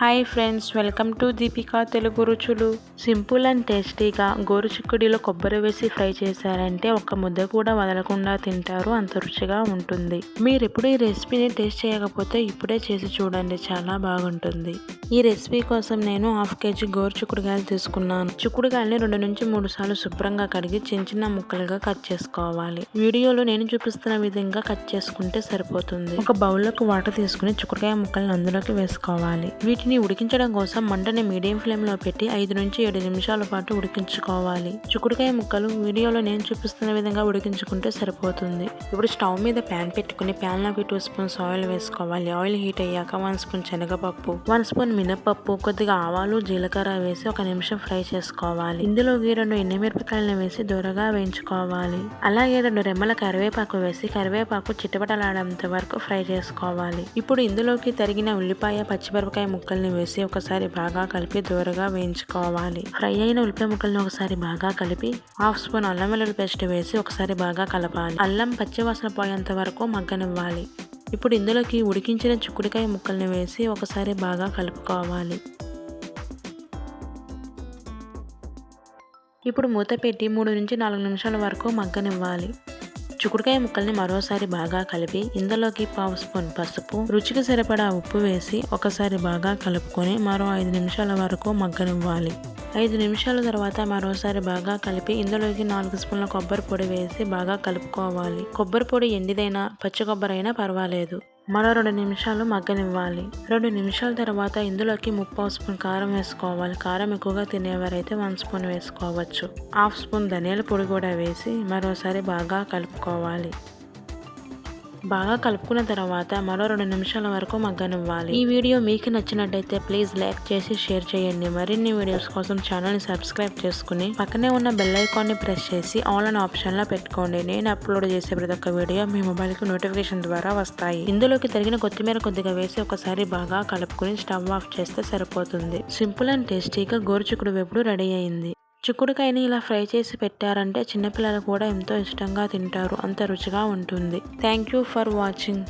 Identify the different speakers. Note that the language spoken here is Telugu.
Speaker 1: Hi friends welcome to Deepika Telugu రుచులు. సింపుల్ అండ్ టేస్టీగా గోరుచిక్కుడిలో కొబ్బరి వేసి ఫ్రై చేశారంటే ఒక ముద్ద కూడా వదలకుండా తింటారు అంత రుచిగా ఉంటుంది. మీరు ఎప్పుడు ఈ రెసిపీని టేస్ట్ చేయకపోతే ఇప్పుడే చేసి చూడండి చాలా బాగుంటుంది. ఈ రెసిపీ కోసం నేను హాఫ్ కేజీ గోరు చిక్కుడుకాయలు తీసుకున్నాను. చిక్కుడుకాయలని రెండు నుంచి మూడు సార్లు శుభ్రంగా కడిగి చిన్న చిన్న ముక్కలుగా కట్ చేసుకోవాలి. వీడియోలో నేను చూపిస్తున్న విధంగా కట్ చేసుకుంటే సరిపోతుంది. ఒక బౌల్లోకి వాటర్ తీసుకుని చిక్కుడుకాయ ముక్కలను అందులోకి వేసుకోవాలి. వీటిని ఉడికించడం కోసం మంటని మీడియం ఫ్లేమ్లో పెట్టి ఐదు నుంచి ఏడు నిమిషాల పాటు ఉడికించుకోవాలి. చిక్కుడుకాయ ముక్కలు వీడియోలో నేను చూపిస్తున్న విధంగా ఉడికించుకుంటే సరిపోతుంది. ఇప్పుడు స్టవ్ మీద ప్యాన్ పెట్టుకుని ప్యాన్లోకి టూ స్పూన్స్ ఆయిల్ వేసుకోవాలి. ఆయిల్ హీట్ అయ్యాక వన్ స్పూన్ శనగపప్పు వన్ స్పూన్ మినపప్పు కొద్దిగా ఆవాలు జీలకర్ర వేసి ఒక నిమిషం ఫ్రై చేసుకోవాలి. ఇందులోకి రెండు ఎండుమిరపకాయలను వేసి దూరగా వేయించుకోవాలి. అలాగే రెండు రెమ్మల కరివేపాకు వేసి కరివేపాకు చిటపటలాడేంత వరకు ఫ్రై చేసుకోవాలి. ఇప్పుడు ఇందులోకి తరిగిన ఉల్లిపాయ పచ్చిమిరపకాయ ముక్కల్ని వేసి ఒకసారి బాగా కలిపి దూరగా వేయించుకోవాలి. ఫ్రై అయిన ఉల్లిపాయ ముక్కల్ని ఒకసారి బాగా కలిపి హాఫ్ స్పూన్ అల్లం వెల్లుల్లి పేస్ట్ వేసి ఒకసారి బాగా కలపాలి. అల్లం పచ్చివాసన పోయేంత వరకు మగ్గనివ్వాలి. ఇప్పుడు ఇందులోకి ఉడికించిన చిక్కుడుకాయ ముక్కల్ని వేసి ఒకసారి బాగా కలుపుకోవాలి. ఇప్పుడు మూత పెట్టి మూడు నుంచి నాలుగు నిమిషాల వరకు మగ్గనివ్వాలి. చిక్కుడుకాయ ముక్కల్ని మరోసారి బాగా కలిపి ఇందులోకి పావు స్పూన్ పసుపు రుచికి సరిపడా ఉప్పు వేసి ఒకసారి బాగా కలుపుకొని మరో ఐదు నిమిషాల వరకు మగ్గనివ్వాలి. ఐదు నిమిషాల తర్వాత మరోసారి బాగా కలిపి ఇందులోకి నాలుగు స్పూన్ల కొబ్బరి పొడి వేసి బాగా కలుపుకోవాలి. కొబ్బరి పొడి ఎండిదైనా పచ్చి కొబ్బరి అయినా పర్వాలేదు. మరో రెండు నిమిషాలు మగ్గనివ్వాలి. రెండు నిమిషాల తర్వాత ఇందులోకి ముప్పై స్పూన్ కారం వేసుకోవాలి. కారం ఎక్కువగా తినేవారైతే వన్ స్పూన్ వేసుకోవచ్చు. హాఫ్ స్పూన్ ధనియాల పొడి కూడా వేసి మరోసారి బాగా కలుపుకోవాలి. బాగా కలుపుకున్న తర్వాత మరో రెండు నిమిషాల వరకు మగ్గనివ్వాలి. ఈ వీడియో మీకు నచ్చినట్టయితే ప్లీజ్ లైక్ చేసి షేర్ చేయండి. మరిన్ని వీడియోస్ కోసం ఛానల్ని సబ్స్క్రైబ్ చేసుకుని పక్కనే ఉన్న బెల్ ఐకాన్ని ప్రెస్ చేసి ఆల్ ఆప్షన్లో పెట్టుకోండి. నేను అప్లోడ్ చేసే ప్రతి ఒక్క వీడియో మీ మొబైల్కి నోటిఫికేషన్ ద్వారా వస్తాయి. ఇందులోకి తరిగిన కొత్తిమీర కొద్దిగా వేసి ఒకసారి బాగా కలుపుకుని స్టవ్ ఆఫ్ చేస్తే సరిపోతుంది. సింపుల్ అండ్ టేస్టీగా గోరుచుకుడు వేపుడు రెడీ అయింది. చిక్కుడుకాయని ఇలా ఫ్రై చేసి పెట్టారంటే చిన్నపిల్లలు కూడా ఎంతో ఇష్టంగా తింటారు. అంత రుచిగా ఉంటుంది. Thank you for watching.